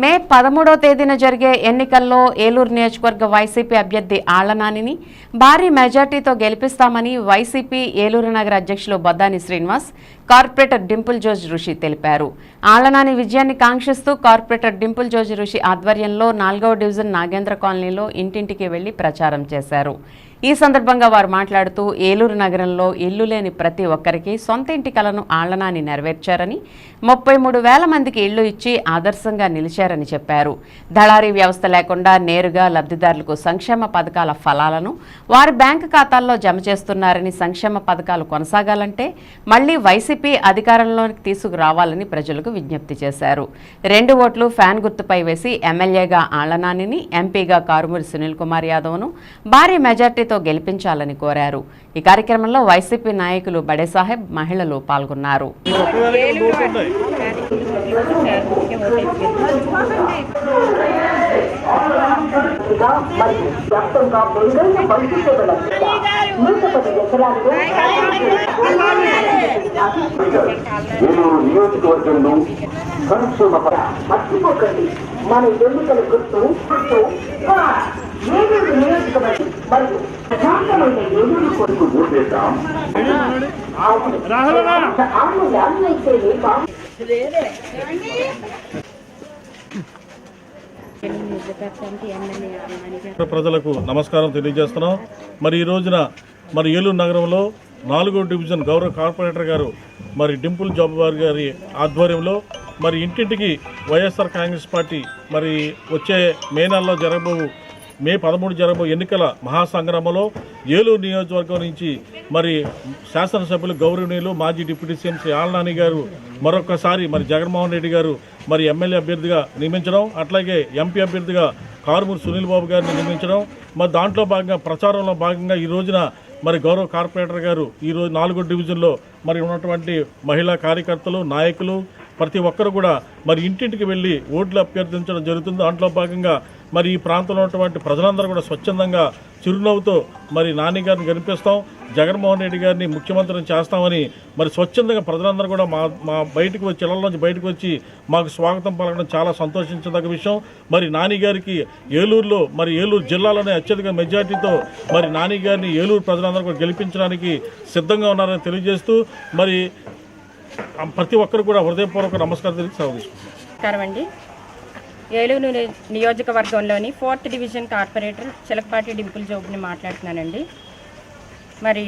మే పదమూడవ తేదీన జరిగే ఎన్నికల్లో ఏలూరు నియోజకవర్గ వైసీపీ అభ్యర్థి ఆళ్ళనానిని భారీ మెజార్టీతో గెలిపిస్తామని వైసీపీ ఏలూరు నగర అధ్యక్షులు బొద్దాని శ్రీనివాస్ కార్పొరేటర్ డింపుల్ జోజ్ ఋషి తెలిపారు. ఆళ్ళనాని విజయాన్ని కాంక్షిస్తూ కార్పొరేటర్ డింపుల్ జోజ్ ఋషి ఆధ్వర్యంలో నాలుగవ డివిజన్ నాగేంద్ర కాలనీలో ఇంటింటికి వెళ్ళి ప్రచారం చేశారు. ఈ సందర్భంగా వారు మాట్లాడుతూ ఏలూరు నగరంలో ఇల్లు లేని ప్రతి ఒక్కరికి సొంత ఇంటి కలను ఆళ్ళనాని నెరవేర్చారని ముప్పై మూడు వేల మందికి ఇళ్ళు ఇచ్చి ఆదర్శంగా నిలిచారని చెప్పారు. దళారీ వ్యవస్థ లేకుండా నేరుగా లబ్ధిదారులకు సంక్షేమ పథకాల ఫలాలను వారి బ్యాంకు ఖాతాల్లో జమ చేస్తున్నారని సంక్షేమ పథకాలు కొనసాగాలంటే మళ్ళీ వైసీపీ అధికారంలోకి తీసుకురావాలని ప్రజలకు విజ్ఞప్తి చేశారు. రెండు ఓట్లు ఫ్యాన్ గుర్తుపై వేసి ఎమ్మెల్యేగా ఆళ్ళనానిని ఎంపీగా కారుమూరి సునీల్ కుమార్ యాదవ్ను భారీ మెజార్టీతో గెలిపించాలని కోరారు. ఈ కార్యక్రమంలో వైసీపీ నాయకులు బడేసాహెబ్ మహిళలు పాల్గొన్నారు. నియోజకవర్గంలో సంక్షేమ మర్చిపోకండి. మన ఎన్నికల గుర్తు గుర్తు స్టార్. ఏలూరు నియోజకవర్గం మరియు ప్రశాంతమైన కొరకు ప్రజలకు నమస్కారం తెలియజేస్తున్నాం. మరి ఈ రోజున మరి ఏలూరు నగరంలో నాలుగో డివిజన్ గౌరవ కార్పొరేటర్ గారు మరి డింపుల్ జాబువారి గారి ఆధ్వర్యంలో మరి ఇంటింటికి వైఎస్ఆర్ కాంగ్రెస్ పార్టీ మరి వచ్చే మే నెలలో జరగబోవు మే పదమూడు జరగబో ఎన్నికల మహాసంగ్రామంలో ఏలూరు నియోజకవర్గం నుంచి మరి శాసనసభ్యులు గౌరవనీయులు మాజీ డిప్యూటీ సీఎం శ్రీ ఆలనాని గారు మరొకసారి మరి జగన్మోహన్ రెడ్డి గారు మరి ఎమ్మెల్యే అభ్యర్థిగా నియమించడం అట్లాగే ఎంపీ అభ్యర్థిగా కారుమూరు సునీల్ బాబు గారిని నియమించడం మరి దాంట్లో భాగంగా ప్రచారంలో భాగంగా ఈ రోజున మరి గౌరవ కార్పొరేటర్ గారు ఈ రోజు నాలుగో డివిజన్లో మరి ఉన్నటువంటి మహిళా కార్యకర్తలు నాయకులు ప్రతి ఒక్కరు కూడా మరి ఇంటింటికి వెళ్ళి ఓట్లు అభ్యర్థించడం జరుగుతుంది. దాంట్లో భాగంగా మరి ఈ ప్రాంతంలో ఉన్నటువంటి ప్రజలందరూ కూడా స్వచ్ఛందంగా చిరునవ్వుతో మరి నాని గారిని కనిపిస్తాం జగన్మోహన్ రెడ్డి గారిని ముఖ్యమంత్రిని చేస్తామని మరి స్వచ్ఛందంగా ప్రజలందరూ కూడా మా మా బయటకు వచ్చి ఇళ్ళలోంచి బయటకు వచ్చి మాకు స్వాగతం పలకడం చాలా సంతోషించదగ్గ విషయం. మరి నాని గారికి ఏలూరులో మరి ఏలూరు జిల్లాలోనే అత్యధిక మెజార్టీతో మరి నాని గారిని ఏలూరు ప్రజలందరూ కూడా గెలిపించడానికి సిద్ధంగా ఉన్నారని తెలియజేస్తూ మరి ప్రతి ఒక్కరు కూడా హృదయపూర్వక నమస్కారం తెలిసి నమస్కారం అండి. ఏలూరు నియోజకవర్గంలోని fourth division corporator Chilakapati Dimple జోబుని మాట్లాడుతున్నానండి. మరి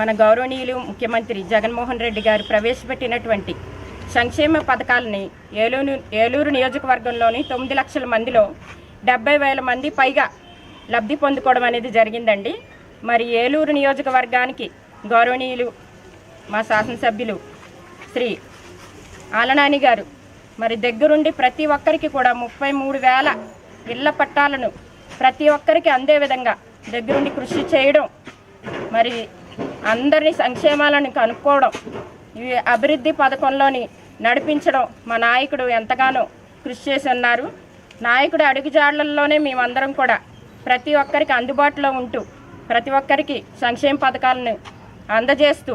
మన గౌరవనీయులు ముఖ్యమంత్రి జగన్మోహన్ రెడ్డి గారు ప్రవేశపెట్టినటువంటి సంక్షేమ పథకాలని ఏలూరు ఏలూరు నియోజకవర్గంలోని తొమ్మిది లక్షల మందిలో డెబ్బై వేల మంది పైగా లబ్ధి పొందుకోవడం అనేది జరిగిందండి. మరి ఏలూరు నియోజకవర్గానికి గౌరవనీయులు మా శాసనసభ్యులు శ్రీ ఆలనాని గారు. మరి దగ్గరుండి ప్రతి ఒక్కరికి కూడా ముప్పై మూడు వేల ఇళ్ళ పట్టాలను ప్రతి ఒక్కరికి అందే విధంగా దగ్గరుండి కృషి చేయడం మరి అందరినీ సంక్షేమాలను కనుక్కోవడం ఈ అభివృద్ధి పథకంలోని నడిపించడం మా నాయకుడు ఎంతగానో కృషి చేసి ఉన్నారు. నాయకుడు అడుగుజాడలలోనే మేమందరం కూడా ప్రతి ఒక్కరికి అందుబాటులో ఉంటూ ప్రతి ఒక్కరికి సంక్షేమ పథకాలను అందజేస్తూ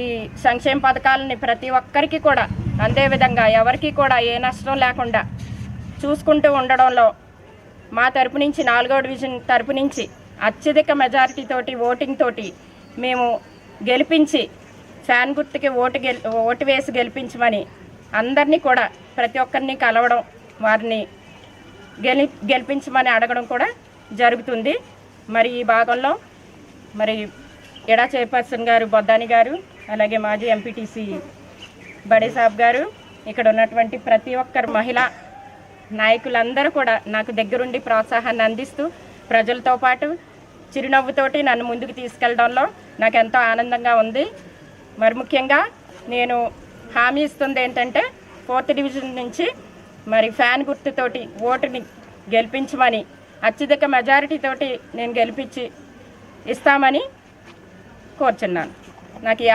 ఈ సంక్షేమ పథకాలని ప్రతి ఒక్కరికి కూడా అందే విధంగా ఎవరికి కూడా ఏ నష్టం లేకుండా చూసుకుంటూ ఉండడంలో మా తరపు నుంచి నాలుగో డివిజన్ తరపు నుంచి అత్యధిక మెజారిటీ తోటి ఓటింగ్ తోటి మేము గెలిపించి ఫ్యాన్ గుర్తుకి ఓటు గెలి ఓటు వేసి గెలిపించమని అందరినీ కూడా ప్రతి ఒక్కరిని కలవడం వారిని గెలి గెలిపించమని అడగడం కూడా జరుగుతుంది. మరి ఈ భాగంలో మరి ఎడా చైర్పర్సన్ గారు బొద్దాని గారు అలాగే మాజీ ఎంపీటీసీ బడే సాబ్ గారు ఇక్కడ ఉన్నటువంటి ప్రతి ఒక్కరు మహిళ నాయకులందరూ కూడా నాకు దగ్గరుండి ప్రోత్సాహాన్ని అందిస్తూ ప్రజలతో పాటు చిరునవ్వుతోటి నన్ను ముందుకు తీసుకెళ్ళడంలో నాకు ఎంతో ఆనందంగా ఉంది. మరి ముఖ్యంగా నేను హామీ ఇస్తుంది ఏంటంటే ఫోర్త్ డివిజన్ నుంచి మరి ఫ్యాన్ గుర్తుతోటి ఓటుని గెలిపించమని అత్యధిక మెజారిటీతోటి నేను గెలిపించి ఇస్తామని కోరుచున్నాను. నాకు ఈ